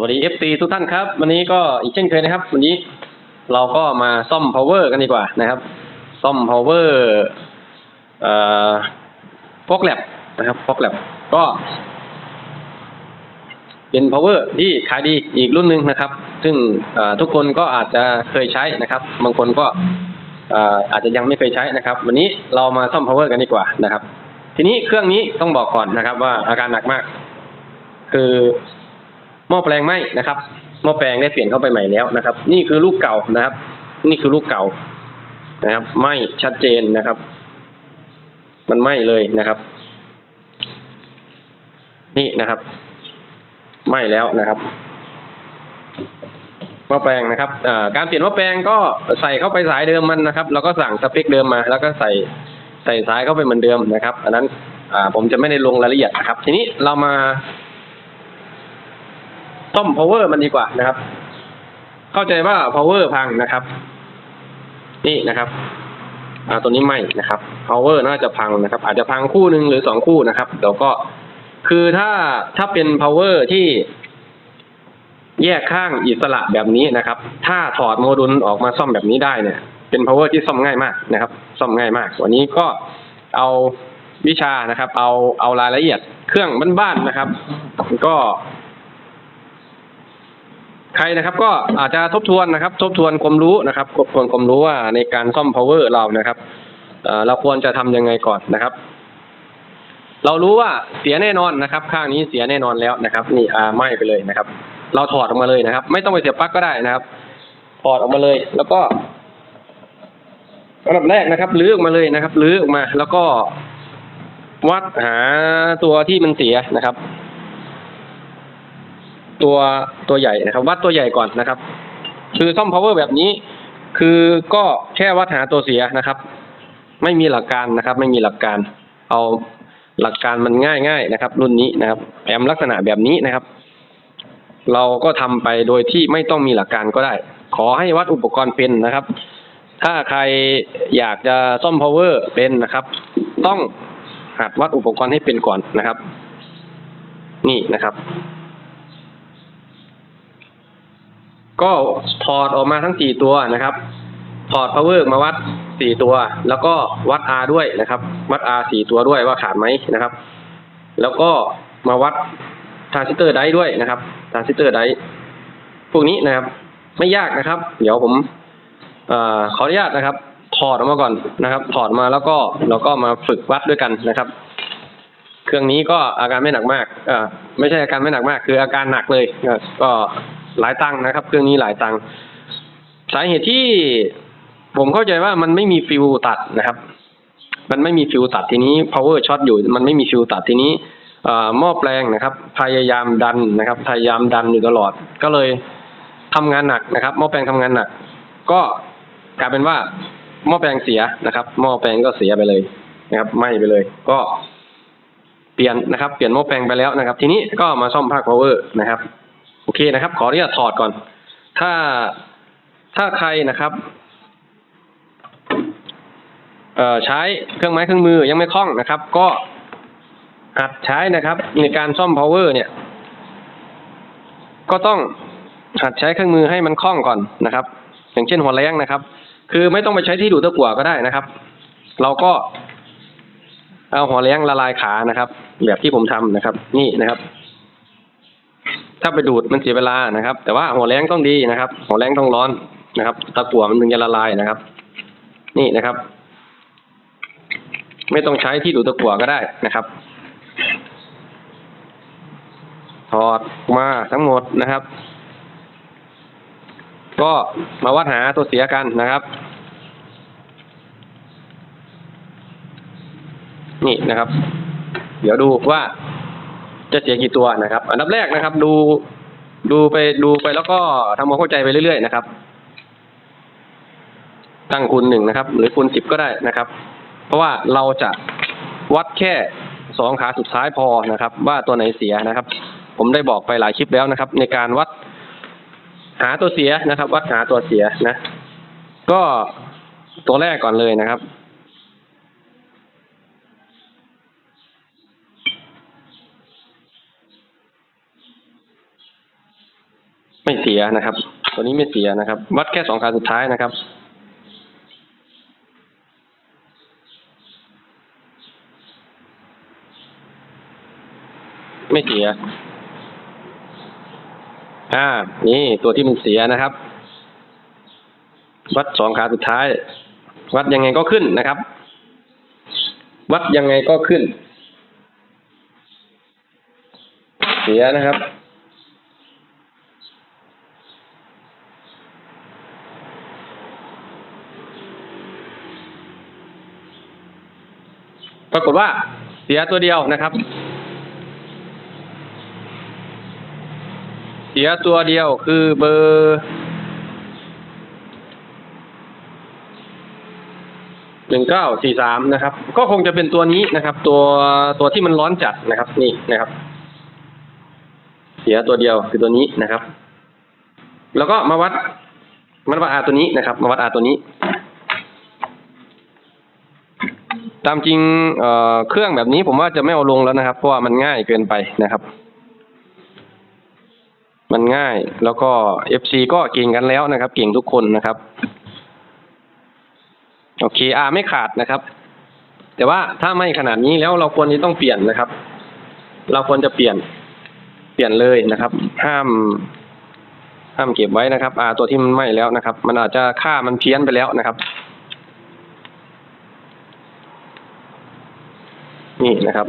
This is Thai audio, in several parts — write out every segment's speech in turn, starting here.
วัสดี FC ทุกท่านครับ วันนี้ก็อีกเช่นเคยนะครับ วันนี้เราก็มาซ่อม power กันดีกว่านะครับ ซ่อม power เอ่อฟอกแลบนะครับฟอกแลบก็ เป็น power ที่ขายดีอีกรุ่นหนึ่งนะครับ ซึ่งทุกคนก็อาจจะเคยใช้นะครับ บางคนก็อ่ออาจจะยังไม่เคยใช้นะครับ วันนี้เรามาซ่อม power กันดีกว่านะครับ ทีนี้เครื่องนี้ต้องบอกก่อนนะครับ ว่าอาการหนักมาก คือ หม้อแปลงไหมนะครับหม้อแปลงได้เปลี่ยนเข้าไปใหม่แล้วนะครับ นี่คือลูกเก่านะครับ นี่คือลูกเก่านะครับไหมชัดเจนนะครับ มันไหมเลยนะครับ นี่นะครับไหมแล้วนะครับหม้อแปลงนะครับการเปลี่ยนหม้อแปลงก็ใส่เข้าไปสายเดิมมันนะครับ แล้วก็สั่งสเปคเดิมมา แล้วก็ใส่ใส่สายเข้าไปเหมือนเดิมนะครับ อันนั้นผมจะไม่ได้ลงรายละเอียดนะครับ ทีนี้เรามา ซ่อม power มันดีกว่านะครับ เข้าใจว่า power พังนะครับ นี่นะครับอ่าตัวนี้ไม่นะครับ power น่าจะพังนะครับ อาจจะพังคู่หนึ่งหรือสองคู่นะครับเดี๋ยวก็คือถ้าถ้าเป็น power ที่แยกข้างอิสระแบบนี้นะครับ ถ้าถอดโมดูลออกมาซ่อมแบบนี้ได้เนี่ย เป็น power ที่ซ่อมง่ายมากนะครับ ซ่อมง่ายมากวันนี้ก็เอาวิชานะครับ เอาเอารายละเอียดเครื่องบ้านๆนะครับ ก็ ใครนะครับก็อาจจะทบทวนนะครับ ทบทวนความรู้นะครับทบทวนความรู้ว่าในการซ่อม power เรานะครับเราควรจะทำยังไงก่อนนะครับ เรารู้ว่าเสียแน่นอนนะครับ ข้างนี้เสียแน่นอนแล้วนะครับ นี่อาไหม้ไปเลยนะครับ เราถอดออกมาเลยนะครับ ไม่ต้องไปเสียบปลั๊กก็ได้นะครับ ถอดออกมาเลย แล้วก็อันดับแรกนะครับลื้อออกมาเลยนะครับลื้อออกมา แล้วก็วัดหาตัวที่มันเสียนะครับ ตัวตัวใหญ่นะครับ วัดตัวใหญ่ก่อนนะครับ คือซ่อม power แบบนี้ คือก็แค่วัดหาตัวเสียนะครับ ไม่มีหลักการนะครับ ไม่มีหลักการเอาหลักการมันง่ายง่ายๆนะครับ รุ่นนี้นะครับแอมลักษณะแบบนี้นะครับ เราก็ทำไปโดยที่ไม่ต้องมีหลักการก็ได้ ขอให้วัดอุปกรณ์เป็นนะครับ ถ้าใครอยากจะซ่อม power เป็นนะครับ ต้องหัดวัดอุปกรณ์ให้เป็นก่อนนะครับ นี่นะครับ ก็ถอดออกมาทั้งสี่ตัวนะครับ ถอด power มาวัดสี่ตัว แล้วก็วัด R ด้วยนะครับ วัด R สี่ตัวด้วยว่าขาดไหมนะครับ แล้วก็มาวัดทรานซิสเตอร์ไดด้วยนะครับทรานซิสเตอร์ไดพวกนี้นะครับ ไม่ยากนะครับ เดี๋ยวผมอขออนุญาตนะครับ ถอดออกมาก่อนนะครับ ถอดมาแล้วก็เราก็มาฝึกวัดด้วยกันนะครับ เครื่องนี้ก็อาการไม่หนักมาก เอ่อไม่ใช่อาการไม่หนักมาก คืออาการหนักเลยก็ หลายตังค์นะครับ เครื่องนี้หลายตังค์สาเหตุที่ผมเข้าใจว่ามันไม่มีฟิวตัดนะครับ มันไม่มีฟิวตัดทีนี้ power ช็อตอยู่ มันไม่มีฟิวตัดทีนี้อ่อหม้อแปลงนะครับ พยายามดันนะครับ พยายามดันอยู่ตลอด ก็เลยทำงานหนักนะครับ หม้อแปลงทำงานหนัก ก็กลายเป็นว่าหม้อแปลงเสียนะครับ หม้อแปลงก็เสียไปเลยนะครับไหม้ไปเลย ก็เปลี่ยนนะครับ เปลี่ยนหม้อแปลงไปแล้วนะครับ ทีนี้ก็มาซ่อมภาค power นะครับ โอเคนะครับ ขออนุญาตถอดก่อน ถ้าถ้าใครนะครับเอ่อใช้เครื่องไม้เครื่องมือยังไม่คล่องนะครับ ก็หัดใช้นะครับ ในการซ่อม power เนี่ย ก็ต้องหัดใช้เครื่องมือให้มันคล่องก่อนนะครับ อย่างเช่นหัวแรงนะครับ คือไม่ต้องไปใช้ที่ดูดตะกั่วก็ได้นะครับ เราก็เอาหัวแรงละลายขานะครับ แบบที่ผมทำนะครับ นี่นะครับ ถ้าไปดูดมันเสียเวลานะครับ แต่ว่าหัวแรงต้องดีนะครับ หัวแรงต้องร้อนนะครับ ตะกั่วมันถึงจะละลายนะครับ นี่นะครับ ไม่ต้องใช้ที่ดูดตะกั่วก็ได้นะครับ ถอดมาทั้งหมดนะครับ ก็มาวัดหาตัวเสียกันนะครับ นี่นะครับ เดี๋ยวดูว่า จะเสียกี่ตัวนะครับ อันดับแรกนะครับ ดูดูไปดูไปแล้วก็ทำความเข้าใจไปเรื่อยๆนะครับ ตั้งคูณหนึ่งนะครับ หรือคูณสิบก็ได้นะครับ เพราะว่าเราจะวัดแค่สองขาสุดท้ายพอนะครับ ว่าตัวไหนเสียนะครับ ผมได้บอกไปหลายคลิปแล้วนะครับ ในการวัดหาตัวเสียนะครับ วัดหาตัวเสียนะ ก็ตัวแรกก่อนเลยนะครับ ไม่เสียนะครับ ตัวนี้ไม่เสียนะครับ วัดแค่สองขาสุดท้ายนะครับไม่เสีย อ่า นี่ตัวที่มันเสียนะครับ วัดสองขาสุดท้าย วัดยังไงก็ขึ้นนะครับ วัดยังไงก็ขึ้น เสียนะครับ ปรากฏว่าเสียตัวเดียวนะครับ เสียตัวเดียวคือเบอร์หนึ่งเก้าสี่สามนะครับ ก็คงจะเป็นตัวนี้นะครับ ตัวตัวที่มันร้อนจัดนะครับ นี่นะครับ เสียตัวเดียวคือตัวนี้นะครับ แล้วก็มาวัดมาวัดอาตัวนี้นะครับ มาวัดอาตัวนี้ ตามจริงเอ่อเครื่องแบบนี้ผมว่าจะไม่เอาลงแล้วนะครับ เพราะว่ามันง่ายเกินไปนะครับ มันง่ายแล้วก็เอฟซีก็เก่งกันแล้วนะครับ เก่งทุกคนนะครับ โอเคอาไม่ขาดนะครับ แต่ว่าถ้าไม่ขนาดนี้แล้วเราควรจะต้องเปลี่ยนนะครับ เราควรจะเปลี่ยนเปลี่ยนเลยนะครับ ห้ามห้ามเก็บไว้นะครับอาตัวที่มันไหม้แล้วนะครับ มันอาจจะค่ามันเพี้ยนไปแล้วนะครับ นี่นะครับ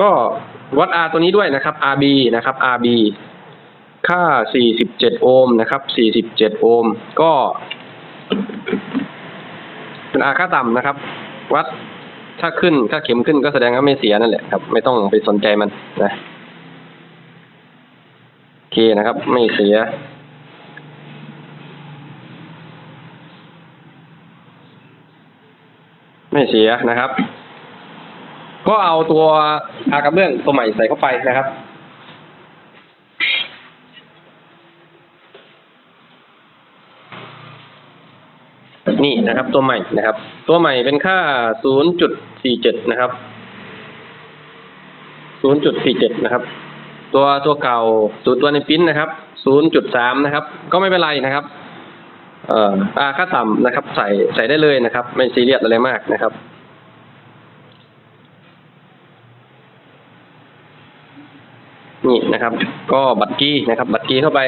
ก็วัด R ตัวนี้ด้วยนะครับ RB นะครับ RB ค่า 47 โอห์มนะครับ 47 โอห์มก็เป็น R ค่าต่ำนะครับ วัดถ้าขึ้นถ้าเข็มขึ้นก็แสดงว่าไม่เสียนั่นแหละครับ ไม่ต้องไปสนใจมันนะโอเคนะครับ ไม่เสีย ไม่เสียนะครับ ก็เอาตัวอากระเบื้องตัวใหม่ใส่เข้าไปนะครับ นี่นะครับ ตัวใหม่นะครับ ตัวใหม่เป็นค่า 0.47 นะครับ 0.47 นะครับ ตัวตัวเก่าตัวตัวในปิ้นนะครับ 0.3 นะครับ ก็ไม่เป็นไรนะครับ เอ่ออาค่าต่ำนะครับ ใส่ใส่ได้เลยนะครับ ไม่ซีเรียสอะไรมากนะครับนี่นะครับ ก็บัตรกี้นะครับ บัตรกี้เข้าไป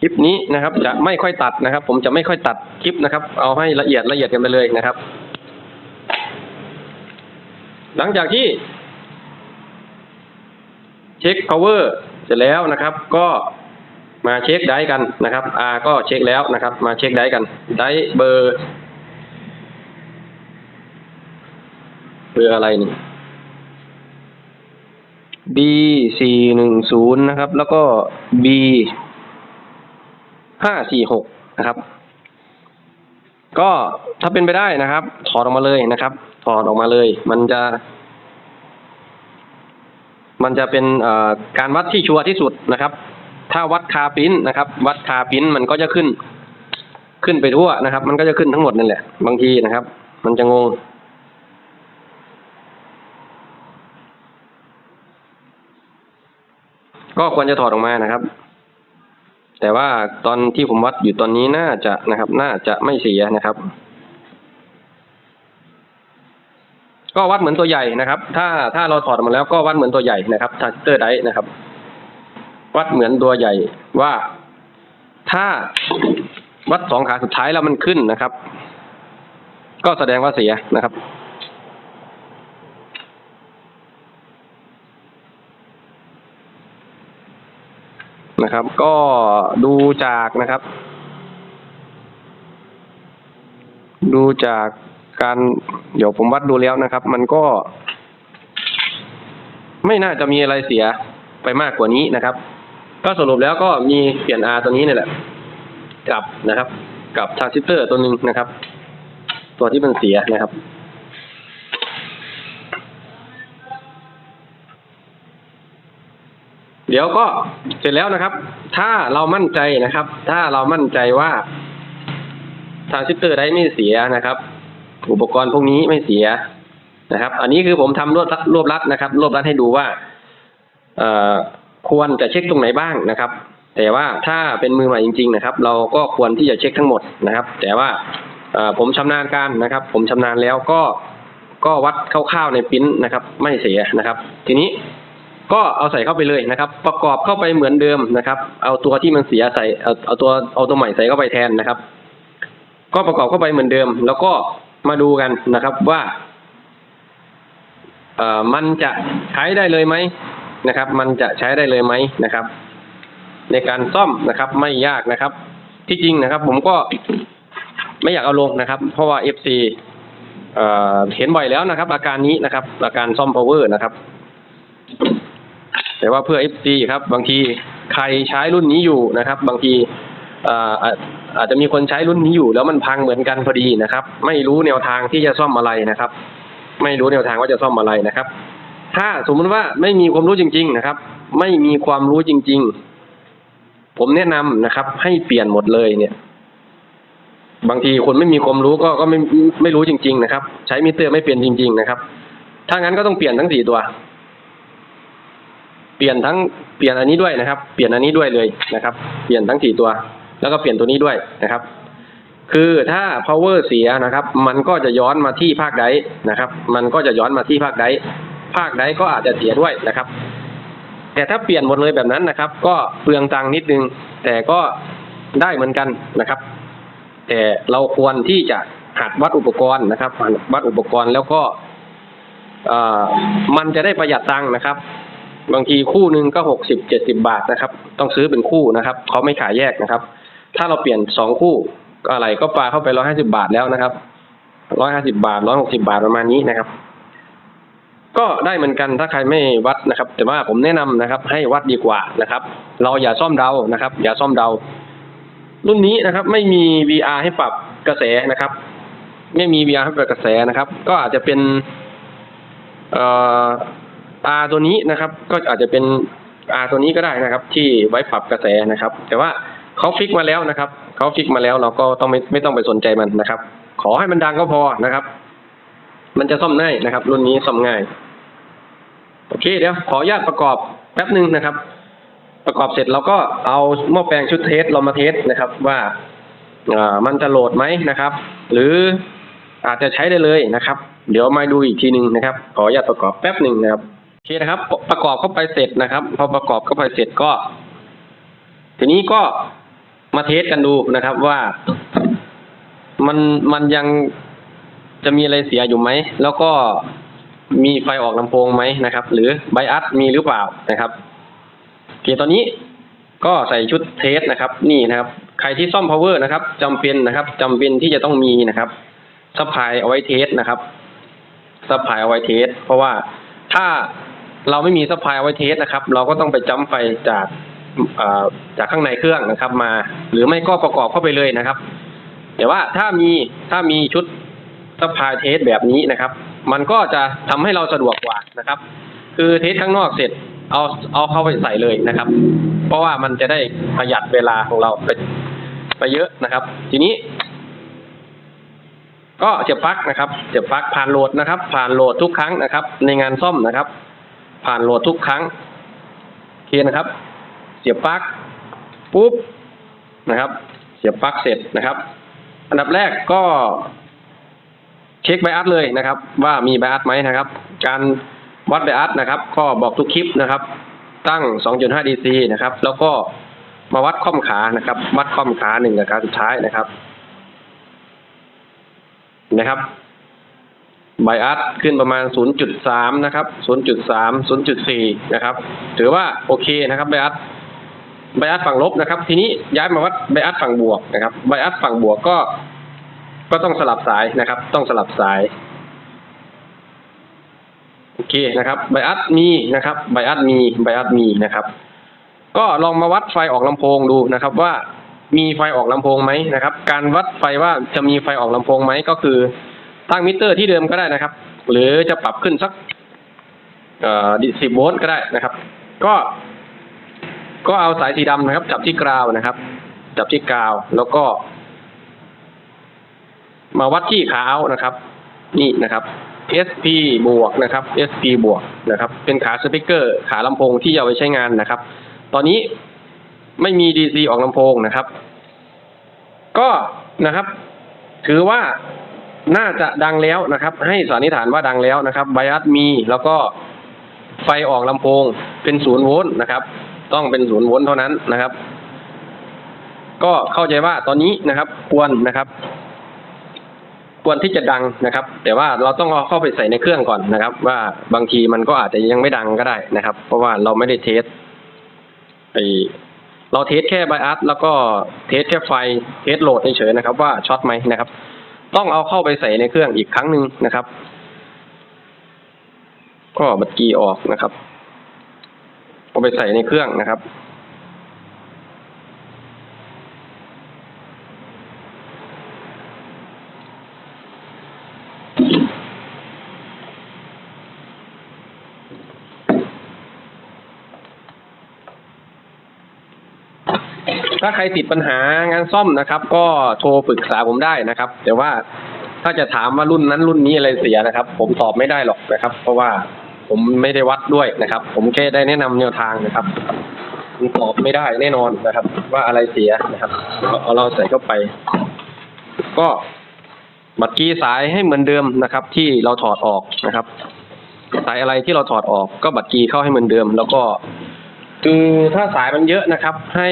คลิปนี้นะครับ จะไม่ค่อยตัดนะครับ ผมจะไม่ค่อยตัดคลิปนะครับ เอาให้ละเอียดละเอียดกันไปเลยนะครับ หลังจากที่ เช็ค power เสร็จแล้วนะครับ ก็มาเช็คได้กันนะครับ R ก็เช็คแล้วนะครับ มาเช็คได้กัน ได้เบอร์เบอร์อะไรนี่ B สี่หนึ่งศูนย์นะครับ แล้วก็ B ห้าสี่หกนะครับ ก็ถ้าเป็นไปได้นะครับ ถอดออกมาเลยนะครับ ถอดออกมาเลย มันจะ มันจะเป็นการวัดที่ชัวร์ที่สุดนะครับ ถ้าวัดคาปิ้นนะครับ วัดคาปิ้นมันก็จะขึ้น ขึ้นไปทั่วนะครับ มันก็จะขึ้นทั้งหมดนั่นแหละ บางทีนะครับ มันจะงงก็ควรจะถอดออกมานะครับ แต่ว่าตอนที่ผมวัดอยู่ตอนนี้น่าจะนะครับ น่าจะไม่เสียนะครับ ก็วัดเหมือนตัวใหญ่นะครับ ถ้าถ้าเราถอดออกมาแล้วก็วัดเหมือนตัวใหญ่นะครับทาร์เตอร์ไดนะครับ วัดเหมือนตัวใหญ่ว่าถ้าวัดสองขาสุดท้ายแล้วมันขึ้นนะครับ ก็แสดงว่าเสียนะครับนะครับ ก็ดูจากนะครับ ดูจาก การเดี๋ยวผมวัดดูแล้วนะครับ มันก็ ไม่น่าจะมีอะไรเสียไปมากกว่านี้นะครับ ก็สรุปแล้วก็มีเปลี่ยน R ตัวนี้นี่แหละกับนะครับ กับทรานซิสเตอร์ตัวหนึ่งนะครับ ตัวที่มันเสียนะครับเดี๋ยวก็เสร็จแล้วนะครับ ถ้าเรามั่นใจนะครับ ถ้าเรามั่นใจว่าทรานซิสเตอร์ได้ไม่เสียนะครับ อุปกรณ์พวกนี้ไม่เสียนะครับ อันนี้คือผมทำรวบรัดรวบรัดนะครับ รวบรัดให้ดูว่าควรจะเช็คตรงไหนบ้างนะครับ แต่ว่าถ้าเป็นมือใหม่จริง ๆ นะครับ เราก็ควรที่จะเช็คทั้งหมดนะครับ แต่ว่าผมชำนาญการนะครับ ผมชำนาญแล้วก็ก็วัดคร่าวๆในปริ้นนะครับ ไม่เสียนะครับ ทีนี้ก็เอาใส่เข้าไปเลยนะครับ ประกอบเข้าไปเหมือนเดิมนะครับ เอาตัวที่มันเสียใส่เอาเอาตัวเอาตัวใหม่ใส่เข้าไปแทนนะครับ ก็ประกอบเข้าไปเหมือนเดิม แล้วก็ มาดูกันนะครับว่าเอ่อมันจะใช้ได้เลยไหมนะครับ มันจะใช้ได้เลยไหมนะครับ ในการซ่อมนะครับ ไม่ยากนะครับ ที่จริงนะครับ ผมก็ไม่อยากเอาลงนะครับ เพราะว่า FC เอ่อเห็นบ่อยแล้วนะครับ อาการนี้นะครับ อาการซ่อม power นะครับ แต่ว่าเพื่อ FC ครับ บางทีใครใช้รุ่นนี้อยู่นะครับ บางทีเอ่อ อาจจะมีคนใช้รุ่นนี้อยู่ แล้วมันพังเหมือนกันพอดีนะครับ ไม่รู้แนวทางที่จะซ่อมอะไรนะครับ ไม่รู้แนวทางว่าจะซ่อมอะไรนะครับ ถ้าสมมติว่าไม่มีความรู้จริง ๆนะครับ ไม่มีความรู้จริง ๆ ผมแนะนำนะครับ ให้เปลี่ยนหมดเลยเนี่ย บางทีคนไม่มีความรู้ก็ก็ไม่ไม่รู้จริง ๆ นะครับ ใช้มิเตอร์ไม่เป็นจริง ๆ นะครับ ถ้างั้นก็ต้องเปลี่ยนทั้งสี่ตัวเปลี่ยนทั้งเปลี่ยนอันนี้ด้วยนะครับ เปลี่ยนอันนี้ด้วยเลยนะครับ เปลี่ยนทั้งสี่ตัว แล้วก็เปลี่ยนตัวนี้ด้วยนะครับ คือถ้า power เสียนะครับ มันก็จะย้อนมาที่ภาคใดนะครับ มันก็จะย้อนมาที่ภาคใดภาคใดก็อาจจะเสียด้วยนะครับ แต่ถ้าเปลี่ยนหมดเลยแบบนั้นนะครับ ก็เปลืองตังค์นิดนึง แต่ก็ได้เหมือนกันนะครับ แต่เราควรที่จะหัดวัดอุปกรณ์นะครับหัดวัดอุปกรณ์แล้วก็มันจะได้ประหยัดตังค์นะครับ บางทีคู่หนึ่งก็หกสิบเจ็ดสิบาทนะครับ ต้องซื้อเป็นคู่นะครับ เขาไม่ขายแยกนะครับ ถ้าเราเปลี่ยนสองคู่ก็อะไรก็ปลาเข้าไปร้อยห้าสิบาทแล้วนะครับร้อยห้าสิบาทร้อยหกสิบาทประมาณนี้นะครับ ก็ได้เหมือนกันถ้าใครไม่วัดนะครับ แต่ว่าผมแนะนำนะครับ ให้วัดดีกว่านะครับ เราอย่าซ่อมเดานะครับ อย่าซ่อมเดา รุ่นนี้นะครับ ไม่มี VR ให้ปรับกระแสนะครับ ไม่มี VR ให้ปรับกระแสนะครับ ก็อาจจะเป็นเอ่อ R ตัวนี้นะครับ ก็อาจจะเป็น R ตัวนี้ก็ได้นะครับ ที่ไว้ปรับกระแสนะครับ แต่ว่า เขาฟิกมาแล้วนะครับเขาฟิกมาแล้วเราก็ต้องไม่ไม่ต้องไปสนใจมันนะครับ ขอให้มันดังก็พอนะครับ มันจะซ่อมง่ายนะครับ รุ่นนี้ซ่อมง่ายโอเคเดี๋ยวขออนุญาตประกอบแป๊บหนึ่งนะครับ ประกอบเสร็จเราก็เอาหม้อแปลงชุดเทสเรามาเทสนะครับ ว่าอ่ามันจะโหลดไหมนะครับ หรืออาจจะใช้ได้เลยนะครับ เดี๋ยวมาดูอีกทีหนึ่งนะครับ ขออนุญาตประกอบแป๊บหนึ่งนะครับโอเคนะครับ ประกอบเข้าไปเสร็จนะครับ พอประกอบเข้าไปเสร็จก็ ทีนี้ก็ มาเทสกันดูนะครับว่ามันมันยังจะมีอะไรเสียอยู่ไหม แล้วก็มีไฟออกลำโพงไหมนะครับ หรือไบอัสมีหรือเปล่านะครับโอเคตอนนี้ก็ใส่ชุดเทสนะครับ นี่นะครับ ใครที่ซ่อม power นะครับจำเป็นนะครับจำเป็นที่จะต้องมีนะครับซัพพายเอาไว้เทสนะครับซัพพายเอาไว้เทส เพราะว่าถ้าเราไม่มีซัพพายเอาไว้เทสนะครับ เราก็ต้องไปจำไฟจาก จากข้างในเครื่องนะครับมา หรือไม่ก็ประกอบเข้าไปเลยนะครับ แต่ว่าถ้ามีถ้ามีชุดซัพพลายเทสแบบนี้นะครับ มันก็จะทำให้เราสะดวกกว่านะครับ คือเทสข้างนอกเสร็จเอาเอาเข้าไปใส่เลยนะครับ เพราะว่ามันจะได้ประหยัดเวลาของเราไปไปเยอะนะครับ ทีนี้ ก็เสียบปลั๊กนะครับเสียบปลั๊กผ่านโหลดนะครับ ผ่านโหลดทุกครั้งนะครับ ในงานซ่อมนะครับ ผ่านโหลดทุกครั้งโอเคนะครับ สียบปลั๊กปุ๊บนะครับ เสียบปลั๊กเสร็จนะครับ อันดับแรกก็เช็คไบอัสเลยนะครับ ว่ามีไบอัสไหมนะครับ การวัดไบอัสนะครับ ก็บอกทุกคลิปนะครับ ตั้ง 2.5 DC นะครับ แล้วก็มาวัดข้อมขานะครับ วัดข้อมขาหนึ่งกับการสุดท้ายนะครับนะครับไบอัสขึ้นประมาณ 0.3 นะครับ 0.3 0.4 นะครับ ถือว่าโอเคนะครับไบอัส ไบอัสฝั่งลบนะครับ ทีนี้ย้ายมาวัดไบอัสฝั่งบวกนะครับไบอัสฝั่งบวกก็ก็ต้องสลับสายนะครับ ต้องสลับสายโอเคนะครับไบอัสมีนะครับไบอัสมีไบอัสมีนะครับ ก็ลองมาวัดไฟออกลำโพงดูนะครับ ว่ามีไฟออกลำโพงไหมนะครับ การวัดไฟว่าจะมีไฟออกลำโพงไหมก็คือตั้งมิเตอร์ที่เดิมก็ได้นะครับ หรือจะปรับขึ้นสักเอ่อสิบโวลต์ก็ได้นะครับ ก็ ก็เอาสายสีดำนะครับ จับที่กราวนะครับ จับที่กราวแล้วก็ มาวัดที่ขาเอานะครับ นี่นะครับ SP บวกนะครับ SP บวกนะครับ เป็นขาสปีกเกอร์ ขาลำโพงที่เอาไว้ใช้งานนะครับ ตอนนี้ไม่มี DC ออกลำโพงนะครับ ก็นะครับ ถือว่าน่าจะดังแล้วนะครับ ให้สันนิษฐานว่าดังแล้วนะครับไบอัสมีแล้วก็ไฟออกลำโพงเป็นศูนย์โวลต์นะครับ ต้องเป็นศูนย์โวลต์เท่านั้นนะครับ ก็เข้าใจว่าตอนนี้นะครับ ควรนะครับ ควรที่จะดังนะครับ แต่ว่าเราต้องเอาเข้าไปใส่ในเครื่องก่อนนะครับ ว่าบางทีมันก็อาจจะยังไม่ดังก็ได้นะครับ เพราะว่าเราไม่ได้เทสไอเราเทสแค่ไบอัสแล้วก็เทสแค่ไฟเทสโหลดเฉยๆนะครับ ว่าช็อตไหมนะครับ ต้องเอาเข้าไปใส่ในเครื่องอีกครั้งหนึ่งนะครับ ก็บัตรกีออกนะครับ เอาไปใส่ในเครื่องนะครับ ถ้าใครติดปัญหางานซ่อมนะครับ ก็โทรปรึกษาผมได้นะครับ แต่ว่าถ้าจะถามว่ารุ่นนั้นรุ่นนี้อะไรเสียนะครับ ผมตอบไม่ได้หรอกนะครับ เพราะว่า ผมไม่ได้วัดด้วยนะครับ ผมแค่ได้แนะนำแนวทางนะครับผมตอบไม่ได้แน่นอนนะครับ ว่าอะไรเสียนะครับเอาเราใส่เข้าไป ก็บัตรกีสายให้เหมือนเดิมนะครับ ที่เราถอดออกนะครับ สายอะไรที่เราถอดออก ก็บัตรกีเข้าให้เหมือนเดิม แล้วก็คือถ้าสายมันเยอะนะครับ ให้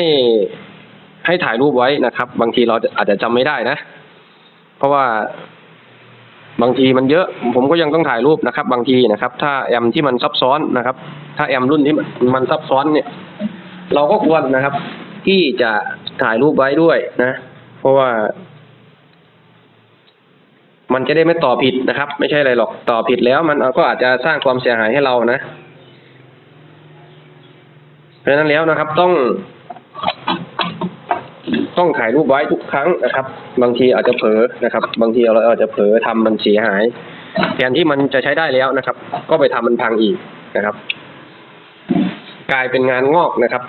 ให้ถ่ายรูปไว้นะครับ บางทีเราอาจจะจำไม่ได้นะ เพราะว่า บางทีมันเยอะผมก็ยังต้องถ่ายรูปนะครับ บางทีนะครับ ถ้าแอมที่มันซับซ้อนนะครับ ถ้าแอมรุ่นที่มันซับซ้อนเนี่ย เราก็ควรนะครับ ที่จะถ่ายรูปไว้ด้วยนะ เพราะว่า มันจะได้ไม่ต่อผิดนะครับ ไม่ใช่อะไรหรอกต่อผิดแล้ว มันก็อาจจะสร้างความเสียหายให้เรานะเพราะนั้นแล้วนะครับต้อง ต้องถ่ายรูปไว้ กครั้งนะครับ บางทีอาจจะเผลอนะครับ บางทีเราอาจจะเผลอทำมันเสียหายแทนที่มันจะใช้ได้แล้วนะครับ ก็ไปทำมันพังอีกนะครับ กลายเป็นงานงอกนะครับ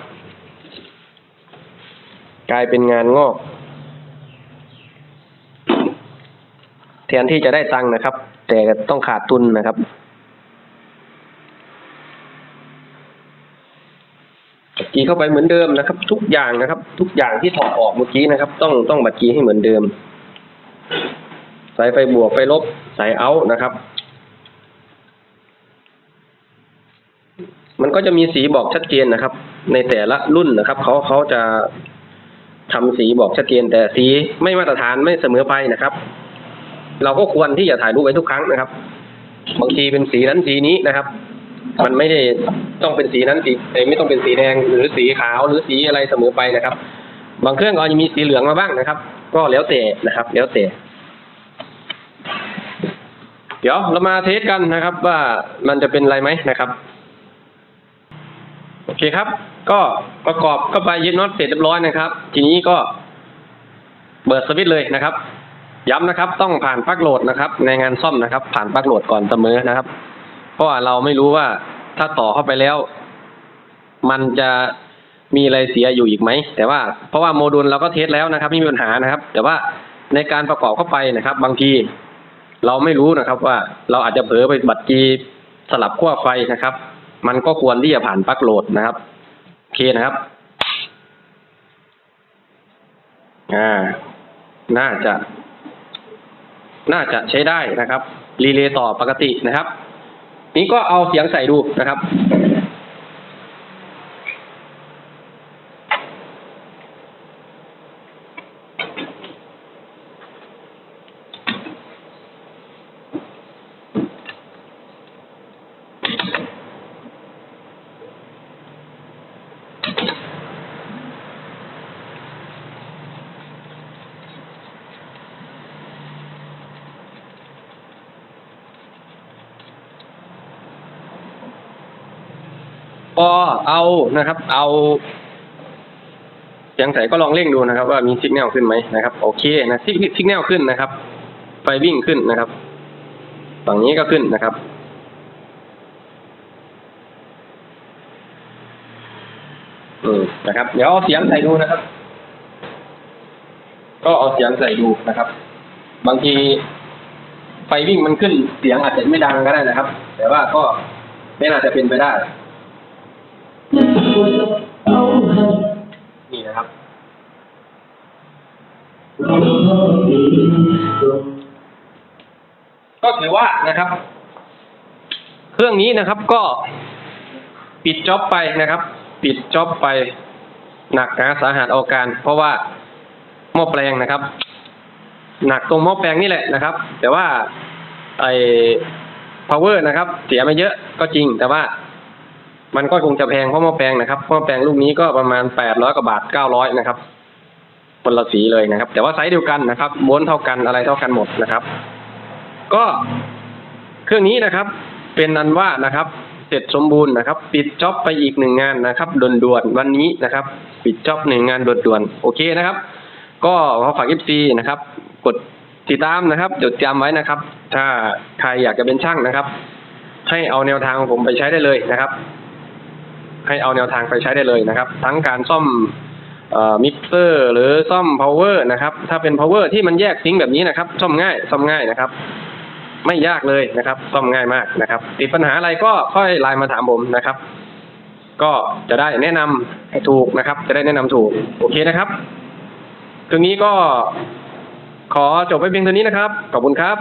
กลายเป็นงานงอก แทนที่จะได้ตังค์นะครับ แต่ต้องขาดทุนนะครับ บัตร กีเข้าไปเหมือนเดิมนะครับ ทุกอย่างนะครับ ทุกอย่างที่ถอดออกเมื่อกี้นะครับ ต้องต้องบัตรกีให้เหมือนเดิม ใสายไฟบวกไฟลบใสายเอานะครับ มันก็จะมีสีบอกชัดเจนนะครับ ในแต่ละรุ่นนะครับเขาเขาจะทำสีบอกชัดเจนแต่สีไม่มาตรฐานไม่เสมอไปนะครับ เราก็ควรที่จะถ่ายรูปไว้ทุกครั้งนะครับ บางทีเป็นสีนั้นสีนี้นะครับ มันไม่ได้ต้องเป็นสีนั้นสีไม่ต้องเป็นสีแดงหรือสีขาวหรือสีอะไรเสมอไปนะครับ บางเครื่องก็อาจะมีสีเหลืองมาบ้างนะครับ ก็แล้วแต่นะครับ แล้วแต่ เดี๋ยวเรามาเทสกันนะครับ ว่ามันจะเป็นอะไรไหมนะครับโอเคครับ ก็ประกอบเข้าไปยึดน็อตเสร็จเรียบร้อยนะครับ ทีนี้ก็เปิดสวิตช์เลยนะครับ ย้ำนะครับ ต้องผ่านปลั๊กโหลดนะครับ ในงานซ่อมนะครับ ผ่านปลั๊กโหลดก่อนเสมอนะครับ เพราะว่าเราไม่รู้ว่าถ้าต่อเข้าไปแล้ว มันจะมีอะไรเสียอยู่อีกไหม แต่ว่าเพราะว่าโมดูลเราก็เทสแล้วนะครับไม่มีปัญหานะครับ แต่ว่าในการประกอบเข้าไปนะครับ บางทีเราไม่รู้นะครับว่าเราอาจจะเผลอไปบัตรจีสลับขั้วไฟนะครับ มันก็ควรที่จะผ่านปลั๊กโหลดนะครับโอเคนะครับ อ่า น่าจะ น่าจะใช้ได้นะครับ รีเลย์ต่อปกตินะครับ นี้ก็เอาเสียงใส่ดูนะครับ พอเอานะครับ เอาเสียงใส่ก็ลองเร่งดูนะครับ ว่ามีสัญญาณขึ้นไหมนะครับ โอเคนะสัญสัญญาณขึ้นนะครับ ไฟวิ่งขึ้นนะครับ ฝั่งนี้ก็ขึ้นนะครับอืมนะครับ เดี๋ยวเอาเสียงใส่ดูนะครับ ก็เอาเสียงใส่ดูนะครับ บางทีไฟวิ่งมันขึ้นเสียงอาจจะไม่ดังก็ได้นะครับ แต่ว่าก็ไม่น่าจะเป็นไปได้ นี่นะครับก็ถือว่านะครับ เครื่องนี้นะครับก็ปิดจ็อบไปนะครับ ปิดจ็อบไปหนักนาสาหัสเอาการ เพราะว่าหม้อแปลงนะครับ หนักตรงหม้อแปลงนี่แหละนะครับ แต่ว่าไอ้ power นะครับ เสียไม่เยอะก็จริงแต่ว่า มันก็คงจะแพงเพราะหม้อแปลงนะครับหม้อแปลงลูกนี้ก็ประมาณแปดร้อยกว่าบาทเก้าร้อยนะครับคนละสีเลยนะครับ แต่ว่าไซส์เดียวกันนะครับโวลต์เท่ากันอะไรเท่ากันหมดนะครับ ก็เครื่องนี้นะครับ เป็นอันว่านะครับเสร็จสมบูรณ์นะครับ ปิดจ็อบไปอีกหนึ่งงานนะครับด่วนๆวันนี้นะครับ ปิดจ็อบหนึ่งงานด่วนๆโอเคนะครับ ก็ขอฝากเอฟซีนะครับ กดติดตามนะครับ จดจำไว้นะครับ ถ้าใครอยากจะเป็นช่างนะครับ ให้เอาแนวทางของผมไปใช้ได้เลยนะครับ ให้เอาแนวทางไปใช้ได้เลยนะครับ ทั้งการซ่อมมิกเซอร์หรือซ่อม power นะครับ ถ้าเป็น power ที่มันแยกซิงแบบนี้นะครับ ซ่อมง่าย ซ่อมง่ายนะครับ ไม่ยากเลยนะครับ ซ่อมง่ายมากนะครับ ติดปัญหาอะไรก็ค่อยไลน์มาถามผมนะครับ ก็จะได้แนะนำให้ถูกนะครับ จะได้แนะนำถูก โอเคนะครับคืนนี้ก็ขอจบไปเพียงเท่านี้นะครับ ขอบคุณครับ